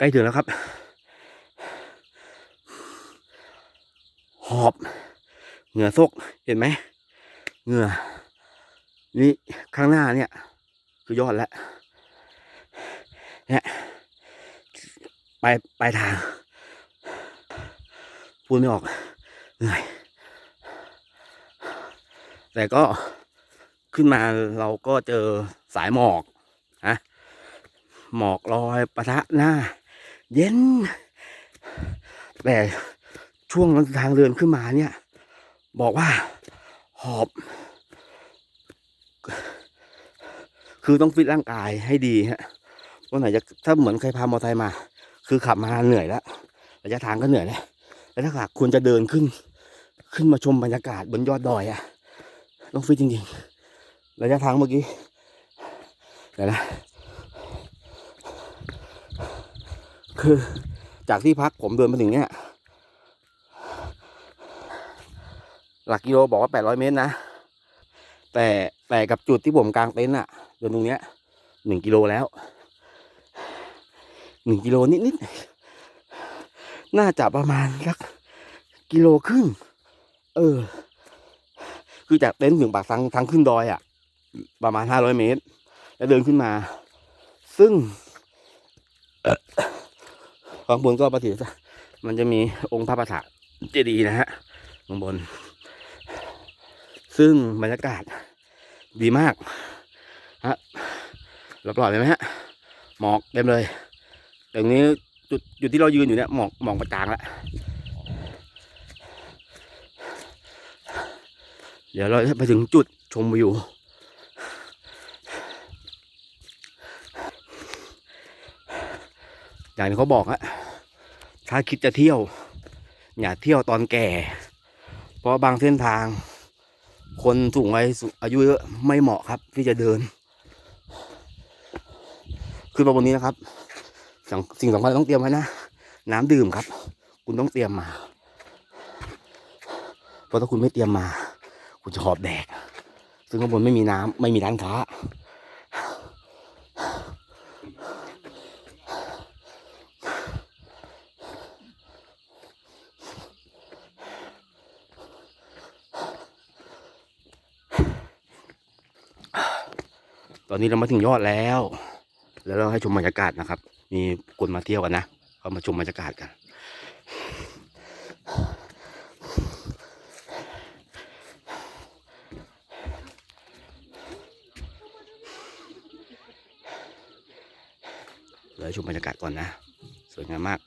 ใกล้ถึงแล้วครับ หอบ เหงื่อซก เห็นไหม เหงื่อ นี่ข้างหน้าเนี่ย คือยอดแล้ว เนี่ย ไปไปลายทาง พูดไม่ออก เหนื่อย แต่ก็ขึ้นมาเราก็เจอสายหมอกฮะหมอกลอยปะทะหน้า เย็น แต่ช่วงทางเดินขึ้นมาเนี่ย บอกว่า หอบ คือต้องฟิตร่างกายให้ดีฮะวันไหนจะถ้าเหมือนใครพามอเตอร์ไซค์มา คือขับมาเหนื่อยแล้วระยะทางก็เหนื่อยแล้วแล้วถ้าหากคุณจะเดินขึ้น ขึ้นมาชมบรรยากาศบนยอดดอยอะต้องฟิตจริงๆระยะทางเมื่อกี้เดี๋ยวนะ คือจากที่พักผมเดินมาถึงเนี้ยหลักกิโลบอกว่า800เมตรนะ แต่แต่กับจุดที่ผมกลางเต็นท์อะเดินตรงเนี้ยหนึ่งกิโลแล้วหนึ่งกิโลนิดๆน่าจะประมาณสักกิโลครึ่ง เออ คือจากเต็นท์ถึงปากทางทางขึ้นดอยอะ่ะ ประมาณห้าร้อยเมตร แล้วเดินขึ้นมา ซึ่ง ข้างบนก็ประสิทธิ์มันจะมีองค์พระประธานเจดีย์นะฮะข้างบน ซึ่งบรรยากาศดีมากฮะเราปล่อยไปไหมฮะ หมอกเต็มเลยตรงนี้จุดจุดที่เรายืนอยู่เนี่ยหมอกหมอกประจางแล้วเดี๋ยวเราจะไปถึงจุดชมวิวอย่างที่เขาบอกอะ ถ้าคิดจะเที่ยว อย่าเที่ยวตอนแก่ เพราะบางเส้นทาง คนสูงวัยอายุเยอะไม่เหมาะครับที่จะเดิน ขึ้นมาบนนี้นะครับสิ่งสิ่งสำคัญต้องเตรียมไว้นะ น้ำดื่มครับ คุณต้องเตรียมมา เพราะถ้าคุณไม่เตรียมมา คุณจะหอบแดก ซึ่งข้างบนไม่มีน้ำไม่มีร้านค้า ตอนนี้เรามาถึงยอดแล้ว แล้วเราให้ชมบรรยากาศนะครับ มีคนมาเที่ยวกันนะเขามาชมบรรยากาศกัน เราชมบรรยากาศก่อนนะ สวยงามมาก